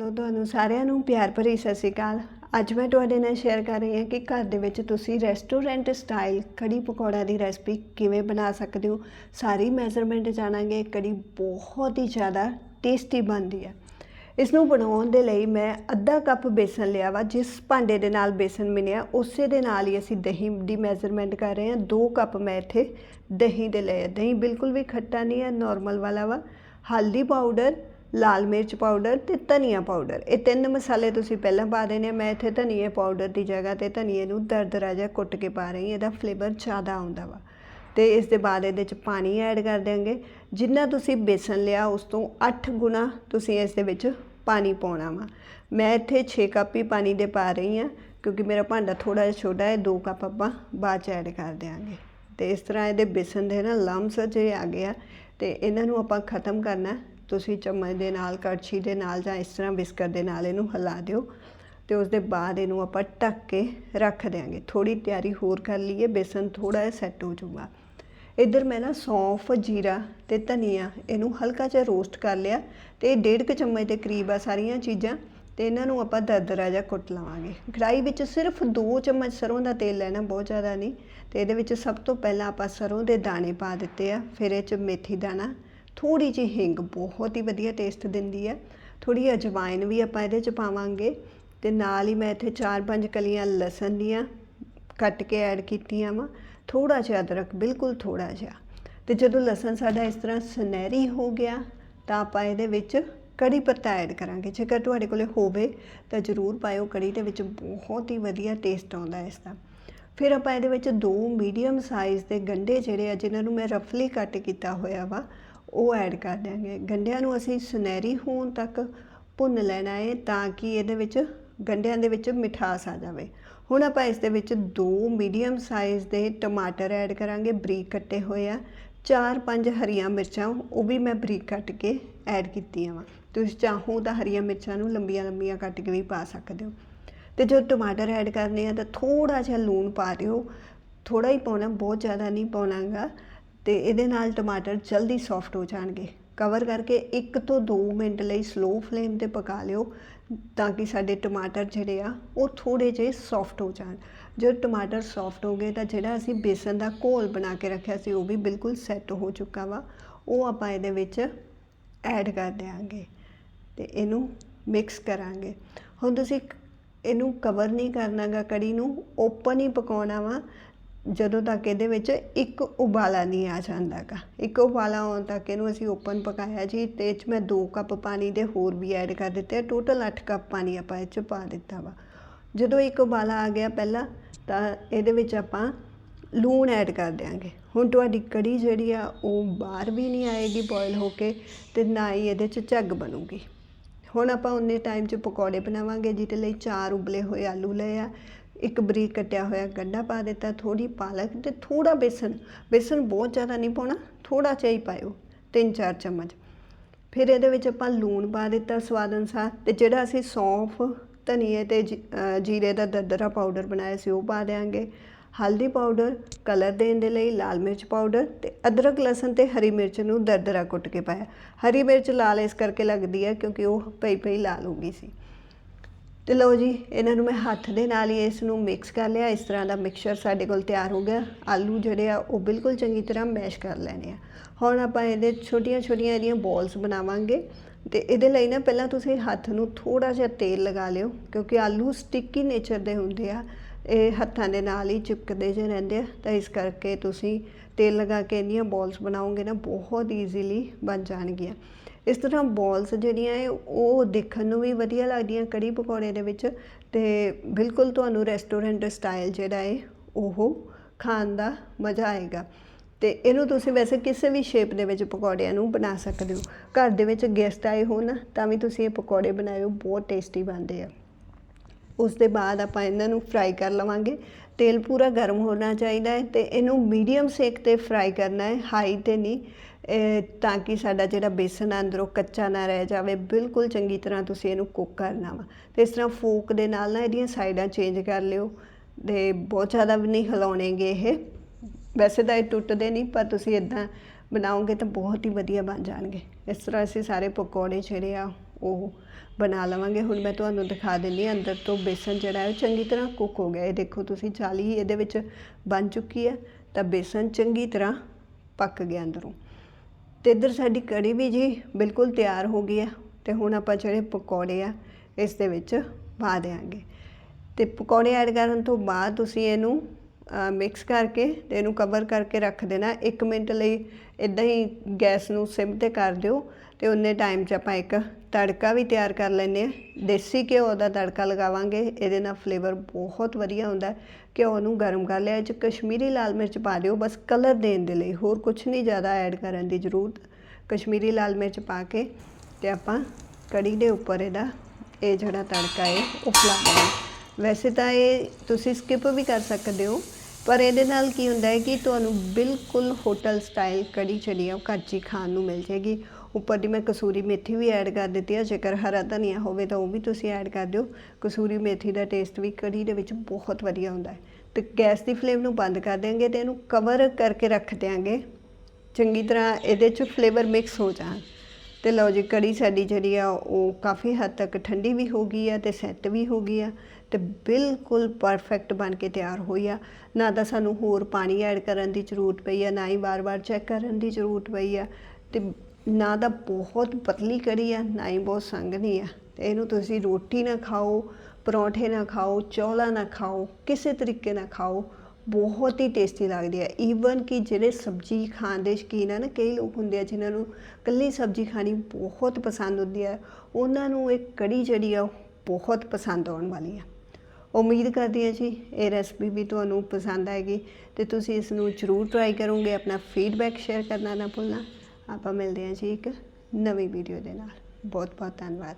ਲੋ ਤੁਹਾਨੂੰ ਸਾਰਿਆਂ ਨੂੰ ਪਿਆਰ ਭਰੀ ਸਤਿ ਸ਼੍ਰੀ ਅਕਾਲ। ਅੱਜ ਮੈਂ ਤੁਹਾਡੇ ਨਾਲ ਸ਼ੇਅਰ ਕਰ ਰਹੀ ਹਾਂ ਕਿ ਘਰ ਦੇ ਵਿੱਚ ਤੁਸੀਂ ਰੈਸਟੋਰੈਂਟ ਸਟਾਈਲ ਕੜੀ ਪਕੌੜਾ ਦੀ ਰੈਸਪੀ ਕਿਵੇਂ ਬਣਾ ਸਕਦੇ ਹੋ? ਸਾਰੀ ਮੈਜ਼ਰਮੈਂਟ ਜਾਣਾਂਗੇ, ਕੜੀ ਬਹੁਤ ਹੀ ਜ਼ਿਆਦਾ ਟੇਸਟੀ ਬਣਦੀ ਹੈ। ਇਸ ਨੂੰ ਬਣਾਉਣ ਦੇ ਲਈ ਮੈਂ ਅੱਧਾ ਕੱਪ ਬੇਸਨ ਲਿਆ ਵਾ, ਜਿਸ ਭਾਂਡੇ ਦੇ ਨਾਲ ਬੇਸਨ ਮਿਲਿਆ, ਉਸੇ ਦੇ ਨਾਲ ਹੀ ਅਸੀਂ ਦਹੀਂ ਦੀ ਮੈਜ਼ਰਮੈਂਟ ਕਰ ਰਹੇ ਹਾਂ। 2 ਕੱਪ ਮੈਂ ਇੱਥੇ ਦਹੀਂ ਦੇ ਲਏ ਦਹੀਂ ਬਿਲਕੁਲ ਵੀ ਖੱਟਾ ਨਹੀਂ ਹੈ ਨਾਰਮਲ ਵਾਲਾ ਵਾ। ਹਲਦੀ ਪਾਊਡਰ ਲਾਲ ਮਿਰਚ ਪਾਊਡਰ ਤੇ ਧਨੀਆ ਪਾਊਡਰ। ਇਹ ਤਿੰਨ ਮਸਾਲੇ ਤੁਸੀਂ ਪਹਿਲਾਂ ਪਾ ਦੇਣੇ ਆ। ਮੈਂ ਇੱਥੇ ਧਨੀਏ ਪਾਊਡਰ ਦੀ ਜਗ੍ਹਾ ਤੇ ਧਨੀਏ ਨੂੰ ਦਰਦਰਾ ਜਿਹਾ ਕੁੱਟ ਕੇ ਪਾ ਰਹੀ ਇਹਦਾ ਫਲੇਵਰ ਜ਼ਿਆਦਾ ਆਉਂਦਾ ਵਾ। ਤੇ ਇਸ ਦੇ ਬਾਅਦ ਇਹਦੇ ਚ ਪਾਣੀ ਐਡ ਕਰ ਦਿਆਂਗੇ। ਜਿੰਨਾ ਤੁਸੀਂ ਬੇਸਨ ਲਿਆ, ਉਸ ਤੋਂ 8 ਗੁਣਾ ਤੁਸੀਂ ਇਸ ਦੇ ਵਿੱਚ ਪਾਣੀ ਪਾਉਣਾ ਵਾ। ਮੈਂ ਇੱਥੇ 6 ਕੱਪ ਹੀ ਪਾਣੀ ਦੇ ਪਾ ਰਹੀ ਹਾਂ, ਕਿਉਂਕਿ ਮੇਰਾ ਭਾਂਡਾ ਥੋੜਾ ਜਿਹਾ ਛੋਟਾ ਹੈ। 2 ਕੱਪ ਆਪਾਂ ਬਾਅਦ ਚ ਐਡ ਕਰ ਦਿਆਂਗੇ। ਤੇ ਇਸ ਤਰ੍ਹਾਂ ਇਹਦੇ ਬੇਸਨ ਦੇ ਨਾ ਲੰਮਸ ਜੇ ਆ ਗਿਆ ਤੇ ਇਹਨਾਂ ਨੂੰ ਆਪਾਂ ਖਤਮ ਕਰਨਾ। ਤੁਸੀਂ ਚਮਚ ਦੇ ਨਾਲ, ਕੜਛੀ ਦੇ ਨਾਲ ਜਾਂ ਇਸ ਤਰ੍ਹਾਂ ਬਿਸਕਟ ਦੇ ਨਾਲ ਇਹਨੂੰ ਹਿਲਾ ਦਿਓ ਤੇ ਉਸ ਦੇ ਬਾਅਦ ਇਹਨੂੰ ਆਪਾਂ ਢੱਕ ਕੇ ਰੱਖ ਦਿਆਂਗੇ। ਥੋੜੀ ਤਿਆਰੀ ਹੋਰ ਕਰ ਲਈਏ, ਬੇਸਨ ਥੋੜਾ ਜਿਹਾ ਸੈੱਟ ਹੋ ਜਾਊਗਾ। ਇੱਧਰ ਮੈਂ ਨਾ ਸੌਂਫ, ਜੀਰਾ ਤੇ ਧਨੀਆ ਇਹਨੂੰ ਹਲਕਾ ਜਿਹਾ ਰੋਸਟ ਕਰ ਲਿਆ ਤੇ ਇਹ ਡੇਢ ਕੁ ਚਮਚ ਦੇ ਕਰੀਬ ਆ ਸਾਰੀਆਂ ਚੀਜ਼ਾਂ ਤੇ ਇਹਨਾਂ ਨੂੰ ਆਪਾਂ ਦਰਦਰਾ ਜਿਹਾ ਕੁੱਟ ਲਵਾਂਗੇ। ਕੜਾਈ ਵਿੱਚ ਸਿਰਫ 2 ਚਮਚ ਸਰੋਂ ਦਾ ਤੇਲ ਲੈਣਾ ਬਹੁਤ ਜ਼ਿਆਦਾ ਨਹੀਂ ਤੇ ਇਹਦੇ ਵਿੱਚ ਸਭ ਤੋਂ ਪਹਿਲਾਂ ਆਪਾਂ ਸਰੋਂ ਦੇ ਦਾਣੇ ਪਾ ਦਿੱਤੇ ਆ, ਫਿਰ ਇਹ ਚ ਮੇਥੀ ਦਾਣਾ ਥੋੜੀ ਜਿਹੀ ਹਿੰਗ ਬਹੁਤ ਹੀ ਵਧੀਆ ਟੇਸਟ ਦਿੰਦੀ ਹੈ। ਥੋੜੀ ਅਜਵਾਇਨ ਵੀ ਆਪਾਂ ਇਹਦੇ ਚ ਪਾਵਾਂਗੇ ਤੇ ਨਾਲ ਹੀ ਮੈਂ ਇੱਥੇ 4-5 ਕਲੀਆਂ ਲਸਣ ਦੀਆਂ ਕੱਟ ਕੇ ਐਡ ਕੀਤੀਆਂ ਵਾ। ਥੋੜਾ ਜਿਹਾ ਅਦਰਕ, ਬਿਲਕੁਲ ਥੋੜਾ ਜਿਹਾ। ਤੇ ਜਦੋਂ ਲਸਣ ਸਾਡਾ ਇਸ ਤਰ੍ਹਾਂ ਸੁਨਹਿਰੀ ਹੋ ਗਿਆ, ਤਾਂ ਆਪਾਂ ਇਹਦੇ ਵਿੱਚ ਕੜੀ ਪੱਤਾ ਐਡ ਕਰਾਂਗੇ। ਜੇਕਰ ਤੁਹਾਡੇ ਕੋਲੇ ਹੋਵੇ, ਤਾਂ ਜ਼ਰੂਰ ਪਾਇਓ। ਕੜੀ ਦੇ ਵਿੱਚ ਬਹੁਤ ਹੀ ਵਧੀਆ ਟੇਸਟ ਆਉਂਦਾ ਇਸ ਦਾ ਫਿਰ ਆਪਾਂ ਇਹਦੇ ਵਿੱਚ ਦੋ ਮੀਡੀਅਮ ਸਾਈਜ਼ ਦੇ ਗੰਢੇ ਜਿਹੜੇ ਆ, ਜਿਨ੍ਹਾਂ ਨੂੰ ਮੈਂ ਰਫਲੀ ਕੱਟ ਕੀਤਾ ਹੋਇਆ ਵਾ ਉਹ ਐਡ ਕਰ ਦਿਆਂਗੇ। ਗੰਢਿਆਂ ਨੂੰ ਅਸੀਂ ਸੁਨਹਿਰੀ ਹੋਣ ਤੱਕ ਭੁੰਨ ਲੈਣਾ ਹੈ ਤਾਂ ਕਿ ਇਹਦੇ ਵਿੱਚ ਗੰਢਿਆਂ ਦੇ ਵਿੱਚ ਮਿਠਾਸ ਆ ਜਾਵੇ। ਹੁਣ ਆਪਾਂ ਇਸ ਦੇ ਵਿੱਚ ਦੋ ਮੀਡੀਅਮ ਸਾਈਜ਼ ਦੇ ਟਮਾਟਰ ਐਡ ਕਰਾਂਗੇ, ਬਰੀਕ ਕੱਟੇ ਹੋਏ ਆ। ਚਾਰ ਪੰਜ ਹਰੀਆਂ ਮਿਰਚਾਂ, ਉਹ ਵੀ ਮੈਂ ਬਰੀਕ ਕੱਟ ਕੇ ਐਡ ਕੀਤੀਆਂ ਵਾ। ਤੁਸੀਂ ਚਾਹੋ ਤਾਂ ਹਰੀਆਂ ਮਿਰਚਾਂ ਨੂੰ ਲੰਬੀਆਂ ਲੰਬੀਆਂ ਕੱਟ ਕੇ ਵੀ ਪਾ ਸਕਦੇ ਹੋ। ਤੇ ਜਦੋਂ ਟਮਾਟਰ ਐਡ ਕਰਨੇ ਆ ਤਾਂ ਥੋੜਾ ਜਿਹਾ ਲੂਣ ਪਾ ਦਿਓ। ਥੋੜਾ ਹੀ ਪਾਉਣਾ, ਬਹੁਤ ਜ਼ਿਆਦਾ ਨਹੀਂ ਪਾਉਣਾਗਾ। ਤੇ ਇਹਦੇ ਨਾਲ ਟਮਾਟਰ ਜਲਦੀ ਸੌਫਟ ਹੋ ਜਾਣਗੇ। ਕਵਰ ਕਰਕੇ 1 ਤੋਂ 2 ਮਿੰਟ ਲਈ ਸਲੋ ਫਲੇਮ ਤੇ ਪਕਾ ਲਿਓ ਤਾਂ ਕਿ ਸਾਡੇ ਟਮਾਟਰ ਜਿਹੜੇ ਆ, ਉਹ ਥੋੜੇ ਜਿਹੇ ਸੌਫਟ ਹੋ ਜਾਣ। ਜਦੋਂ ਟਮਾਟਰ ਸੌਫਟ ਹੋ ਗਏ ਤਾਂ ਜਿਹੜਾ ਅਸੀਂ ਬੇਸਨ ਦਾ ਘੋਲ ਬਣਾ ਕੇ ਰੱਖਿਆ ਸੀ, ਉਹ ਵੀ ਬਿਲਕੁਲ ਸੈੱਟ ਹੋ ਚੁੱਕਾ ਵਾ। ਉਹ ਆਪਾਂ ਇਹਦੇ ਵਿੱਚ ਐਡ ਕਰ ਦਿਆਂਗੇ ਤੇ ਇਹਨੂੰ ਮਿਕਸ ਕਰਾਂਗੇ। ਹੁਣ ਤੁਸੀਂ ਇਹਨੂੰ ਕਵਰ ਨਹੀਂ ਕਰਨਾਗਾ ਕੜੀ ਨੂੰ ਓਪਨ ਹੀ ਪਕਾਉਣਾ ਵਾ। ਜਦੋਂ ਤੱਕ ਇਹਦੇ ਵਿੱਚ ਇੱਕ ਉਬਾਲਾ ਨਹੀਂ ਆ ਜਾਂਦਾਗਾ। ਇੱਕ ਉਬਾਲਾ ਆਉਣ ਤੱਕ ਇਹਨੂੰ ਅਸੀਂ ਓਪਨ ਪਕਾਇਆ ਜੀ ਤੇ ਇਹ 'ਚ ਮੈਂ 2 ਕੱਪ ਪਾਣੀ ਦੇ ਹੋਰ ਵੀ ਐਡ ਕਰ ਦਿੱਤੇ ਟੋਟਲ 8 ਕੱਪ ਪਾਣੀ ਆਪਾਂ ਇਹ 'ਚ ਪਾ ਦਿੱਤਾ ਵਾ। ਜਦੋਂ ਇੱਕ ਉਬਾਲਾ ਆ ਗਿਆ ਪਹਿਲਾਂ ਤਾਂ ਇਹਦੇ ਵਿੱਚ ਆਪਾਂ ਲੂਣ ਐਡ ਕਰ ਦਿਆਂਗੇ। ਹੁਣ ਤੁਹਾਡੀ ਕੜੀ ਜਿਹੜੀ ਆ ਉਹ ਬਾਹਰ ਵੀ ਨਹੀਂ ਆਏਗੀ ਬੋਇਲ ਹੋ ਕੇ ਤੇ ਨਾ ਹੀ ਇਹਦੇ 'ਚ ਝੱਗ ਬਣੂਗੀ। ਹੁਣ ਆਪਾਂ ਉਨੇ ਟਾਈਮ 'ਚ ਪਕੌੜੇ ਬਣਾਵਾਂਗੇ ਜਿਹਦੇ ਲਈ ਚਾਰ ਉਬਲੇ ਹੋਏ ਆਲੂ ਲਏ ਆ। ਇੱਕ ਬਰੀਕ ਕੱਟਿਆ ਹੋਇਆ ਗੰਢਾ ਪਾ ਦਿੱਤਾ ਥੋੜੀ ਪਾਲਕ ਤੇ ਥੋੜਾ ਬੇਸਨ। ਬੇਸਨ ਬਹੁਤ ਜ਼ਿਆਦਾ ਨਹੀਂ ਪਾਉਣਾ ਥੋੜਾ ਜਿਹਾ ਹੀ ਪਾਇਓ 3-4 ਚਮਚ। ਫਿਰ ਇਹਦੇ ਵਿੱਚ ਆਪਾਂ ਲੂਣ ਪਾ ਦਿੱਤਾ ਸਵਾਦ ਅਨੁਸਾਰ ਤੇ ਜਿਹੜਾ ਅਸੀਂ ਸੌਂਫ, ਧਨੀਏ ਤੇ ਜੀ- ਜੀਰੇ ਦਾ ਦਰਦਰਾ ਪਾਊਡਰ ਬਣਾਇਆ ਸੀ, ਉਹ ਪਾ ਦੇਾਂਗੇ ਹਲਦੀ ਪਾਊਡਰ ਕਲਰ ਦੇਣ ਦੇ ਲਈ ਲਾਲ ਮਿਰਚ ਪਾਊਡਰ ਤੇ ਅਦਰਕ, ਲਸਣ ਤੇ ਹਰੀ ਮਿਰਚ ਨੂੰ ਦਰਦਰਾ ਕੁੱਟ ਕੇ ਪਾਇਆ। ਹਰੀ ਮਿਰਚ ਲਾਲ ਇਸ ਕਰਕੇ ਲੱਗਦੀ ਹੈ ਕਿਉਂਕਿ ਉਹ ਪਈ ਪਈ ਲਾਲ ਹੋ ਗਈ ਸੀ। ਤੇ ਲਓ ਜੀ, ਇਹਨਾਂ ਨੂੰ ਮੈਂ ਹੱਥ ਦੇ ਨਾਲ ਹੀ ਇਸ ਨੂੰ ਮਿਕਸ ਕਰ ਲਿਆ। ਇਸ ਤਰ੍ਹਾਂ ਦਾ ਮਿਕਸਚਰ ਸਾਡੇ ਕੋਲ ਤਿਆਰ ਹੋ ਗਿਆ। ਆਲੂ ਜਿਹੜੇ ਆ, ਉਹ ਬਿਲਕੁਲ ਚੰਗੀ ਤਰ੍ਹਾਂ ਮੈਸ਼ ਕਰ ਲੈਣੇ ਆ। ਹੁਣ ਆਪਾਂ ਇਹਦੇ ਛੋਟੀਆਂ ਛੋਟੀਆਂ ਇਹਦੀਆਂ ਬਾਲਸ ਬਣਾਵਾਂਗੇ। ਤੇ ਇਹਦੇ ਲਈ ਨਾ ਪਹਿਲਾਂ ਤੁਸੀਂ ਹੱਥ ਨੂੰ ਥੋੜਾ ਜਿਹਾ ਤੇਲ ਲਗਾ ਲਿਓ, ਕਿਉਂਕਿ ਆਲੂ ਸਟਿੱਕੀ ਨੇਚਰ ਦੇ ਹੁੰਦੇ ਆ। ਇਹ ਹੱਥਾਂ ਦੇ ਨਾਲ ਹੀ ਚਿਪਕਦੇ ਜਿਹੇ ਰਹਿੰਦੇ ਆ। ਤਾਂ ਇਸ ਕਰਕੇ ਤੁਸੀਂ ਤੇਲ ਲਗਾ ਕੇ ਇਹਦੀਆਂ ਬਾਲਸ ਬਣਾਓਗੇ ਨਾ, ਬਹੁਤ ਈਜ਼ੀਲੀ ਬਣ ਜਾਣਗੀਆਂ। ਇਸ ਤਰ੍ਹਾਂ ਬੋਲਸ ਜਿਹੜੀਆਂ ਹੈ ਉਹ ਦੇਖਣ ਨੂੰ ਵੀ ਵਧੀਆ ਲੱਗਦੀਆਂ ਕੜੀ ਪਕੌੜੇ ਦੇ ਵਿੱਚ ਤੇ ਬਿਲਕੁਲ ਤੁਹਾਨੂੰ ਰੈਸਟੋਰੈਂਟ ਸਟਾਈਲ ਜਿਹੜਾ ਹੈ ਉਹ ਖਾਣ ਦਾ ਮਜ਼ਾ ਆਏਗਾ। ਤੇ ਇਹਨੂੰ ਤੁਸੀਂ ਵੈਸੇ ਕਿਸੇ ਵੀ ਸ਼ੇਪ ਦੇ ਵਿੱਚ ਪਕੌੜਿਆਂ ਨੂੰ ਬਣਾ ਸਕਦੇ ਹੋ। ਘਰ ਦੇ ਵਿੱਚ ਗੈਸਟ ਆਏ ਹੋਣ ਤਾਂ ਵੀ ਤੁਸੀਂ ਇਹ ਪਕੌੜੇ ਬਣਾਇਓ ਬਹੁਤ ਟੇਸਟੀ ਬਣਦੇ ਆ। ਉਸ ਦੇ ਬਾਅਦ ਆਪਾਂ ਇਹਨਾਂ ਨੂੰ ਫਰਾਈ ਕਰ ਲਵਾਂਗੇ। ਤੇਲ ਪੂਰਾ ਗਰਮ ਹੋਣਾ ਚਾਹੀਦਾ ਹੈ ਤੇ ਇਹਨੂੰ ਮੀਡੀਅਮ ਸੇਕ ਤੇ ਫਰਾਈ ਕਰਨਾ ਹੈ ਹਾਈ ਤੇ ਨਹੀਂ। ਇਹ ਤਾਂ ਕਿ ਸਾਡਾ ਜਿਹੜਾ ਬੇਸਨ ਆ, ਅੰਦਰੋਂ ਕੱਚਾ ਨਾ ਰਹਿ ਜਾਵੇ। ਬਿਲਕੁਲ ਚੰਗੀ ਤਰ੍ਹਾਂ ਤੁਸੀਂ ਇਹਨੂੰ ਕੁੱਕ ਕਰਨਾ ਵਾ। ਤੇ ਇਸ ਤਰ੍ਹਾਂ ਫੋਕ ਦੇ ਨਾਲ ਨਾ ਇਹਦੀਆਂ ਸਾਈਡਾਂ ਚੇਂਜ ਕਰ ਲਿਓ। ਤੇ ਬਹੁਤ ਜ਼ਿਆਦਾ ਵੀ ਨਹੀਂ ਹਿਲਾਉਣੇਗੇ ਇਹ। ਵੈਸੇ ਤਾਂ ਇਹ ਟੁੱਟਦੇ ਨਹੀਂ, ਪਰ ਤੁਸੀਂ ਇਦਾਂ ਬਣਾਓਗੇ ਤਾਂ ਬਹੁਤ ਹੀ ਵਧੀਆ ਬਣ ਜਾਣਗੇ। ਇਸ ਤਰ੍ਹਾਂ ਅਸੀਂ ਸਾਰੇ ਪਕੌੜੇ ਜਿਹੜੇ ਆ, ਉਹ ਬਣਾ ਲਵਾਂਗੇ। ਹੁਣ ਮੈਂ ਤੁਹਾਨੂੰ ਦਿਖਾ ਦਿੰਦੀ ਹਾਂ, ਅੰਦਰ ਤੋਂ ਬੇਸਨ ਜਿਹੜਾ ਹੈ, ਉਹ ਚੰਗੀ ਤਰ੍ਹਾਂ ਕੁੱਕ ਹੋ ਗਿਆ। ਇਹ ਦੇਖੋ ਤੁਸੀਂ ਚਾਲੀ ਇਹਦੇ ਵਿੱਚ ਬਣ ਚੁੱਕੀ ਹੈ। ਤਾਂ ਬੇਸਨ ਚੰਗੀ ਤਰ੍ਹਾਂ ਪੱਕ ਗਿਆ ਅੰਦਰੋਂ। ਤੇ ਇੱਧਰ ਸਾਡੀ ਕੜੀ ਵੀ ਜੀ ਬਿਲਕੁਲ ਤਿਆਰ ਹੋ ਗਈ ਆ ਤੇ ਹੁਣ ਆਪਾਂ ਜਿਹੜੇ ਪਕੌੜੇ ਆ, ਇਸ ਦੇ ਵਿੱਚ ਪਾ ਦੇਵਾਂਗੇ ਤੇ ਪਕੌੜੇ ਐਡ ਕਰਨ ਤੋਂ ਬਾਅਦ ਤੁਸੀਂ ਇਹਨੂੰ ਮਿਕਸ ਕਰਕੇ ਤੇ ਇਹਨੂੰ ਕਵਰ ਕਰਕੇ ਰੱਖ ਦੇਣਾ। 1 ਮਿੰਟ ਲਈ ਇਦਾਂ ਹੀ ਗੈਸ ਨੂੰ ਸਿਮ ਤੇ ਕਰ ਦਿਓ ਤੇ ਉਨੇ ਟਾਈਮ 'ਚ ਆਪਾਂ ਇੱਕ ਤੜਕਾ ਵੀ ਤਿਆਰ ਕਰ ਲੈਂਦੇ ਆ ਦੇਸੀ ਘਿਓ ਦਾ ਤੜਕਾ ਲਗਾਵਾਂਗੇ, ਇਹਦੇ ਨਾਲ ਫਲੇਵਰ ਬਹੁਤ ਵਧੀਆ ਹੁੰਦਾ ਘਿਓ ਨੂੰ ਗਰਮ ਕਰ ਲਿਆ, ਇਹ 'ਚ ਕਸ਼ਮੀਰੀ ਲਾਲ ਮਿਰਚ ਪਾ ਦਿਓ, ਬਸ ਕਲਰ ਦੇਣ ਦੇ ਲਈ, ਹੋਰ ਕੁਝ ਨਹੀਂ ਜ਼ਿਆਦਾ ਐਡ ਕਰਨ ਦੀ ਜ਼ਰੂਰਤ। ਕਸ਼ਮੀਰੀ ਲਾਲ ਮਿਰਚ ਪਾ ਕੇ ਤੇ ਆਪਾਂ ਕੜੀ ਦੇ ਉੱਪਰ ਇਹਦਾ, ਇਹ ਜਿਹੜਾ ਤੜਕਾ ਹੈ, ਉਹ ਫਲਾ ਵੈਸੇ ਤਾਂ ਇਹ ਤੁਸੀਂ ਸਕਿਪ ਵੀ ਕਰ ਸਕਦੇ ਹੋ, ਪਰ ਇਹਦੇ ਨਾਲ ਕੀ ਹੁੰਦਾ ਹੈ ਕਿ ਤੁਹਾਨੂੰ ਬਿਲਕੁਲ ਹੋਟਲ ਸਟਾਈਲ ਕੜੀ ਜਿਹੜੀ ਆ ਉਹ ਘਰ 'ਚ ਹੀ ਖਾਣ ਨੂੰ ਮਿਲ ਜਾਏਗੀ। ਉੱਪਰ ਦੀ ਮੈਂ ਕਸੂਰੀ ਮੇਥੀ ਵੀ ਐਡ ਕਰ ਦਿੱਤੀ ਹੈ ਜੇਕਰ ਹਰਾ ਧਨੀਆ ਹੋਵੇ ਤਾਂ ਉਹ ਵੀ ਤੁਸੀਂ ਐਡ ਕਰ ਦਿਓ। ਕਸੂਰੀ ਮੇਥੀ ਦਾ ਟੇਸਟ ਵੀ ਕੜੀ ਦੇ ਵਿੱਚ ਬਹੁਤ ਵਧੀਆ ਹੁੰਦਾ ਹੈ। ਤੇ ਗੈਸ ਦੀ ਫਲੇਮ ਨੂੰ ਬੰਦ ਕਰ ਦਿਆਂਗੇ ਤੇ ਇਹਨੂੰ ਕਵਰ ਕਰਕੇ ਰੱਖ ਦਿਆਂਗੇ। ਚੰਗੀ ਤਰ੍ਹਾਂ ਇਹਦੇ 'ਚ ਫਲੇਵਰ ਮਿਕਸ ਹੋ ਜਾਣ। ਤੇ ਲਓ ਜੀ, ਕੜੀ ਸਾਡੀ ਜਿਹੜੀ ਆ, ਉਹ ਕਾਫੀ ਹੱਦ ਤੱਕ ਠੰਡੀ ਵੀ ਹੋ ਗਈ ਆ ਤੇ ਸੈੱਟ ਵੀ ਹੋ ਗਈ ਆ ਤੇ ਬਿਲਕੁਲ ਪਰਫੈਕਟ ਬਣ ਕੇ ਤਿਆਰ ਹੋਈ ਆ। ਨਾ ਤਾਂ ਸਾਨੂੰ ਹੋਰ ਪਾਣੀ ਐਡ ਕਰਨ ਦੀ ਜ਼ਰੂਰਤ ਪਈ ਆ, ਨਾ ਹੀ ਵਾਰ-ਵਾਰ ਚੈੱਕ ਕਰਨ ਦੀ ਜ਼ਰੂਰਤ ਪਈ ਆ। ਤੇ ਨਾ ਤਾਂ ਬਹੁਤ ਪਤਲੀ ਕੜੀ ਆ, ਨਾ ਹੀ ਬਹੁਤ ਸੰਘਣੀ ਆ। ਤੇ ਇਹਨੂੰ ਤੁਸੀਂ ਰੋਟੀ ਨਾ ਖਾਓ, ਪਰੌਂਠੇ ਨਾ ਖਾਓ, ਚੌਲਾਂ ਨਾ ਖਾਓ, ਕਿਸੇ ਤਰੀਕੇ ਨਾਲ ਖਾਓ, ਬਹੁਤ ਹੀ ਟੇਸਟੀ ਲੱਗਦੀ ਹੈ ਈਵਨ ਕਿ ਜਿਹੜੇ ਸਬਜ਼ੀ ਖਾਣ ਦੇ ਸ਼ੌਕੀਨ ਆ ਨਾ, ਕਈ ਲੋਕ ਹੁੰਦੇ ਆ ਜਿਨ੍ਹਾਂ ਨੂੰ ਕੱਲੀ ਸਬਜ਼ੀ ਖਾਣੀ ਬਹੁਤ ਪਸੰਦ ਹੁੰਦੀ ਹੈ ਉਹਨਾਂ ਨੂੰ ਇਹ ਕੜੀ ਜਿਹੜੀ ਆ, ਉਹ ਬਹੁਤ ਪਸੰਦ ਆਉਣ ਵਾਲੀ ਆ। ਉਮੀਦ ਕਰਦੀ ਹਾਂ ਜੀ, ਇਹ ਰੈਸਪੀ ਵੀ ਤੁਹਾਨੂੰ ਪਸੰਦ ਆਏਗੀ ਤੇ ਤੁਸੀਂ ਇਸ ਨੂੰ ਜ਼ਰੂਰ ਟਰਾਈ ਕਰੋਗੇ, ਆਪਣਾ ਫੀਡਬੈਕ ਸ਼ੇਅਰ ਕਰਨਾ ਨਾ ਭੁੱਲਣਾ। ਆਪਾਂ ਮਿਲਦੇ ਹਾਂ ਜੀ ਇੱਕ ਨਵੀਂ ਵੀਡੀਓ ਦੇ ਨਾਲ। ਬਹੁਤ ਬਹੁਤ ਧੰਨਵਾਦ।